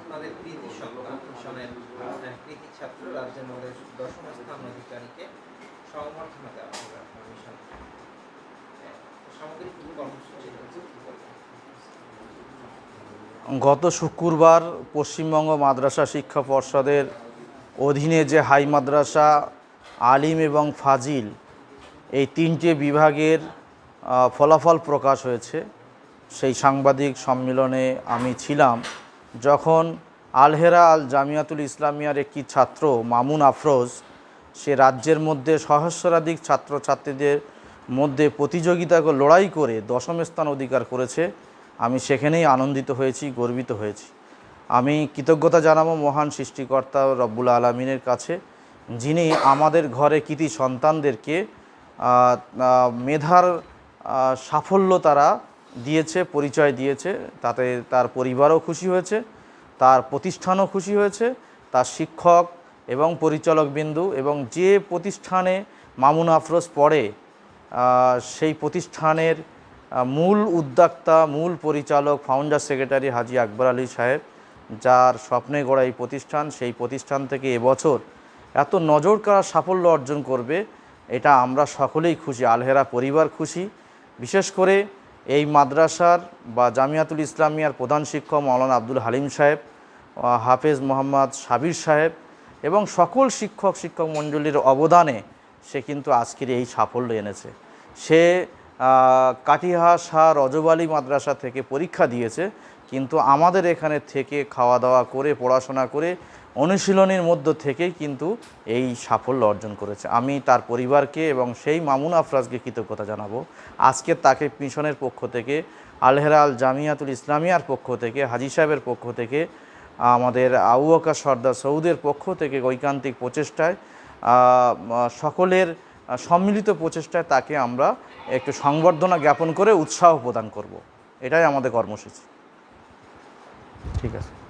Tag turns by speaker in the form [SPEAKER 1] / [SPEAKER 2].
[SPEAKER 1] আপনাদের কৃতি সন্তান মিশনের কৃতি ছাত্র দশম স্থান অধিকারীকে সংবর্ধনা দেওয়া হবে আপনার মিশন হ্যাঁ, সামগ্রিক কর্মসূচি?
[SPEAKER 2] গত শুক্রবার পশ্চিমবঙ্গ মাদ্রাসা শিক্ষা পর্ষদের অধীনে যে হাই মাদ্রাসা আলিম এবং ফাজিল এই তিনটে বিভাগের ফলাফল প্রকাশ হয়েছে। সেই সাংবাদিক সম্মেলনে আমি ছিলাম। যখন আলহেরা আল জামিয়াতুল ইসলামিয়ার একটি ছাত্র মামুন আফরোজ, সে রাজ্যের মধ্যে সহস্রাধিক ছাত্রছাত্রীদের মধ্যে প্রতিযোগিতা লড়াই করে দশম স্থান অধিকার করেছে, আমি সেখানেই আনন্দিত হয়েছি, গর্বিত হয়েছি। আমি কৃতজ্ঞতা জানাব মহান সৃষ্টিকর্তা রব্বুল আলমিনের কাছে, যিনি আমাদের ঘরে কৃতি সন্তানদেরকে মেধার সাফল্য তারা দিয়েছে, পরিচয় দিয়েছে, তাতে তার পরিবারও খুশি হয়েছে, তার প্রতিষ্ঠানও খুশি হয়েছে, তার শিক্ষক এবং পরিচালক বিন্দু এবং যে প্রতিষ্ঠানে মামুন আফরোজ পড়ে সেই প্রতিষ্ঠানের মূল উদ্যোক্তা, মূল পরিচালক ফাউন্ডার সেক্রেটারি হাজি আকবর আলী সাহেব, যার স্বপ্নে গড়া এই প্রতিষ্ঠান, সেই প্রতিষ্ঠান থেকে এবছর এত নজর কাড়া সাফল্য অর্জন করবে, এটা আমরা সকলেই খুশি, আলহেরা পরিবার খুশি। বিশেষ করে এই মাদ্রাসার বা জামিয়াতুল ইসলামিয়ার প্রধান শিক্ষক মৌলানা আব্দুল হালিম সাহেব হাফেজ মোহাম্মদ সাবির সাহেব এবং সকল শিক্ষক শিক্ষক মণ্ডলীর অবদানে সে কিন্তু আজকের এই সাফল্য এনেছে। সে আহ, কাটিহা শাহ রজব আলী মাদ্রাসা থেকে পরীক্ষা দিয়েছে কিন্তু আমাদের এখানে থেকে খাওয়া দাওয়া করে পড়াশোনা করে অনুশীলনের মধ্য থেকেই কিন্তু এই সাফল্য অর্জন করেছে। আমি তার পরিবারকে এবং সেই মামুন আফরাজকে কৃতজ্ঞতা জানাব। আজকে তাকে মিশনের পক্ষ থেকে আলহেরা আল জামিয়াতুল ইসলামিয়ার পক্ষ থেকে হাজি সাহেবের পক্ষ থেকে আমাদের আউকা সর্দার সৌদের পক্ষ থেকে ঐকান্তিক প্রচেষ্টায় সকলের সম্মিলিত প্রচেষ্টায় তাকে আমরা একটু সংবর্ধনা জ্ঞাপন করে উৎসাহ প্রদান করব। এটাই আমাদের কর্মসূচি। ঠিক আছে।